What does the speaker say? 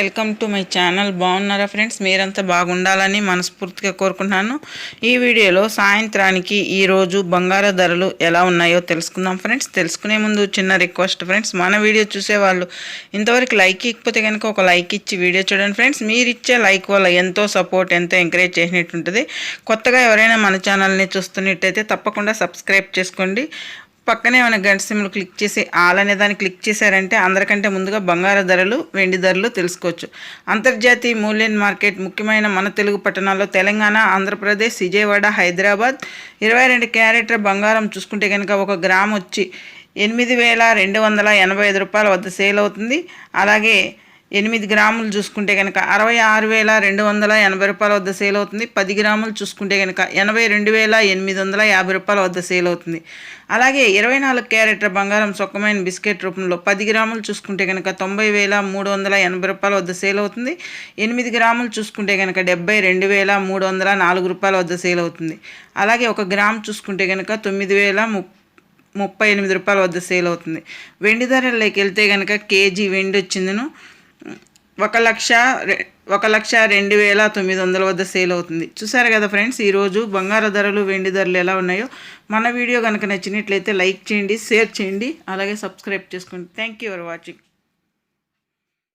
Welcome to my channel. బాగున్నారా friends? మీరంతా బాగుండాలని మనస్ఫూర్తిగా కోరుకుంటున్నాను. ఈ వీడియోలో సాయంత్రానికి ఈరోజు బంగారు ధరలు ఎలా ఉన్నాయో తెలుసుకుందాం ఫ్రెండ్స్. తెలుసుకునే ముందు చిన్న రిక్వెస్ట్ ఫ్రెండ్స్. మన వీడియో చూసేవాళ్ళు ఇంతవరకు లైక్ ఇకపోతే కనుక ఒక లైక్ ఇచ్చి వీడియో చూడండి ఫ్రెండ్స్. మీరు ఇచ్చే లైక్ వల్ల ఎంతో సపోర్ట్ ఎంతో ఎంకరేజ్ చేసినట్టు ఉంటుంది కొత్తగా ఎవరైనా మన ఛానల్ని చూస్తున్నట్టయితే తప్పకుండా సబ్స్క్రైబ్ చేసుకోండి. పక్కనే మన గంట సిమ్లు క్లిక్ చేసి ఆల్ అనే దాన్ని క్లిక్ చేశారంటే అందరికంటే ముందుగా బంగారు ధరలు వెండి ధరలు తెలుసుకోవచ్చు. అంతర్జాతీయ మూల్యం మార్కెట్ ముఖ్యమైన మన తెలుగు పట్టణాల్లో తెలంగాణ ఆంధ్రప్రదేశ్ విజయవాడ హైదరాబాద్. ఇరవై రెండు క్యారెట్ల బంగారం చూసుకుంటే కనుక ఒక గ్రామ్ వచ్చి ఎనిమిది వేల రెండు వందల ఎనభై ఐదు రూపాయల వద్ద సేల్ అవుతుంది. అలాగే ఎనిమిది గ్రాములు చూసుకుంటే కనుక అరవై ఆరు వేల రెండు వందల ఎనభై రూపాయల వద్ద సేల్ అవుతుంది. పది గ్రాములు చూసుకుంటే కనుక ఎనభై రెండు వేల ఎనిమిది వందల యాభై రూపాయల వద్ద సేల్ అవుతుంది. అలాగే ఇరవై నాలుగు క్యారెట్ల బంగారం సొక్కమైన బిస్కెట్ రూపంలో పది గ్రాములు చూసుకుంటే కనుక తొంభై వేల మూడు వందల ఎనభై రూపాయల వద్ద సేల్ అవుతుంది. ఎనిమిది గ్రాములు చూసుకుంటే కనుక డెబ్బై రెండు వేల మూడు వందల నాలుగు రూపాయల వద్ద సేల్ అవుతుంది. అలాగే ఒక గ్రామ్ చూసుకుంటే కనుక తొమ్మిది వేల ముప్పై ఎనిమిది రూపాయల వద్ద సేల్ అవుతుంది. వెండి ధరల్లోకి వెళ్తే కనుక కేజీ వెండి వచ్చిందను. ఒక లక్ష ఒక లక్ష రెండు వేల తొమ్మిది వందల వద్ద సేల్ అవుతుంది. చూసారు కదా ఫ్రెండ్స్ ఈరోజు బంగారు ధరలు వెండి ధరలు ఎలా ఉన్నాయో? మన వీడియో కనుక నచ్చినట్లయితే లైక్ చేయండి షేర్ చేయండి అలాగే సబ్స్క్రైబ్ చేసుకోండి. Thank you for watching